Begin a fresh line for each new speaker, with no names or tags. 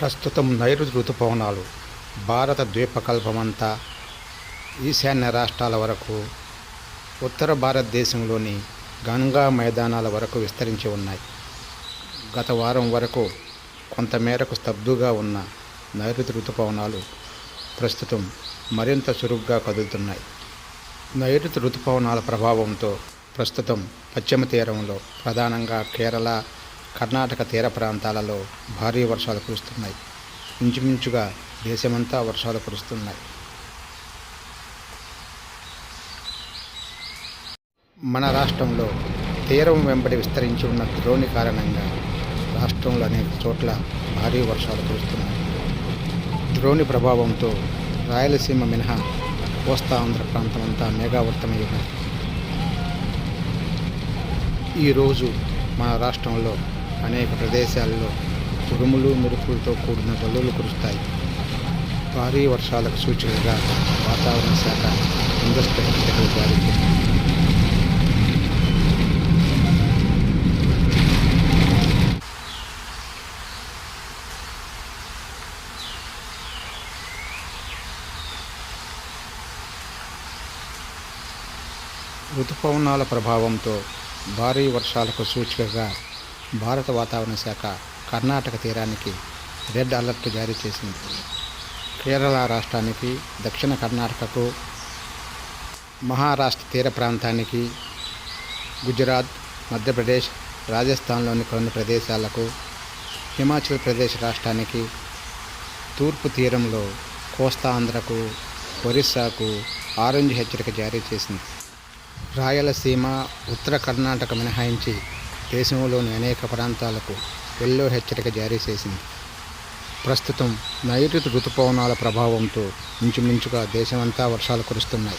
ప్రస్తుతం నైరుతి ఋతుపవనాలు భారత ద్వీపకల్పమంతా ఈశాన్య రాష్ట్రాల వరకు ఉత్తర భారతదేశంలోని గంగా మైదానాల వరకు విస్తరించి ఉన్నాయి. గత వారం వరకు కొంతమేరకు స్తబ్దుగా ఉన్న నైరుతి ఋతుపవనాలు ప్రస్తుతం మరింత చురుగ్గా కదులుతున్నాయి. నైరుతి ఋతుపవనాల ప్రభావంతో ప్రస్తుతం పశ్చిమ తీరంలో ప్రధానంగా కేరళ కర్ణాటక తీర ప్రాంతాలలో భారీ వర్షాలు కురుస్తున్నాయి. ఇంచుమించుగా దేశమంతా వర్షాలు కురుస్తున్నాయి. మన రాష్ట్రంలో తీరం వెంబడి విస్తరించి ఉన్న ద్రోణి కారణంగా రాష్ట్రంలో అనేక చోట్ల భారీ వర్షాలు కురుస్తున్నాయి. ద్రోణి ప్రభావంతో రాయలసీమ మినహా కోస్తా ఆంధ్ర ప్రాంతం అంతా మేఘావృతమై ఉన్నది ఈరోజు మన రాష్ట్రంలో అనేక ప్రదేశాల్లో ఉరుములు మెరుపులతో కూడిన జల్లులు కురుస్తాయి. భారీ వర్షాలకు సూచనగా వాతావరణ శాఖ ముందస్తు హెచ్చరికలు జారీ చేసింది. ఋతుపవనాల ప్రభావంతో భారీ వర్షాలకు సూచికగా భారత వాతావరణ శాఖ కర్ణాటక తీరానికి రెడ్ అలర్ట్ జారీ చేసింది. కేరళ రాష్ట్రానికి దక్షిణ కర్ణాటకకు మహారాష్ట్ర తీర ప్రాంతానికి గుజరాత్ మధ్యప్రదేశ్ రాజస్థాన్లోని కొన్ని ప్రదేశాలకు హిమాచల్ ప్రదేశ్ రాష్ట్రానికి తూర్పు తీరంలో కోస్తాంధ్రకు ఒరిస్సాకు ఆరెంజ్ హెచ్చరిక జారీ చేసింది. రాయలసీమ ఉత్తర కర్ణాటక మినహాయించి దేశంలోని అనేక ప్రాంతాలకు ఎల్లో హెచ్చరిక జారీ చేసింది. ప్రస్తుతం నైరుతి ఋతుపవనాల ప్రభావంతో ఇంచుమించుగా దేశమంతా వర్షాలు కురుస్తున్నాయి.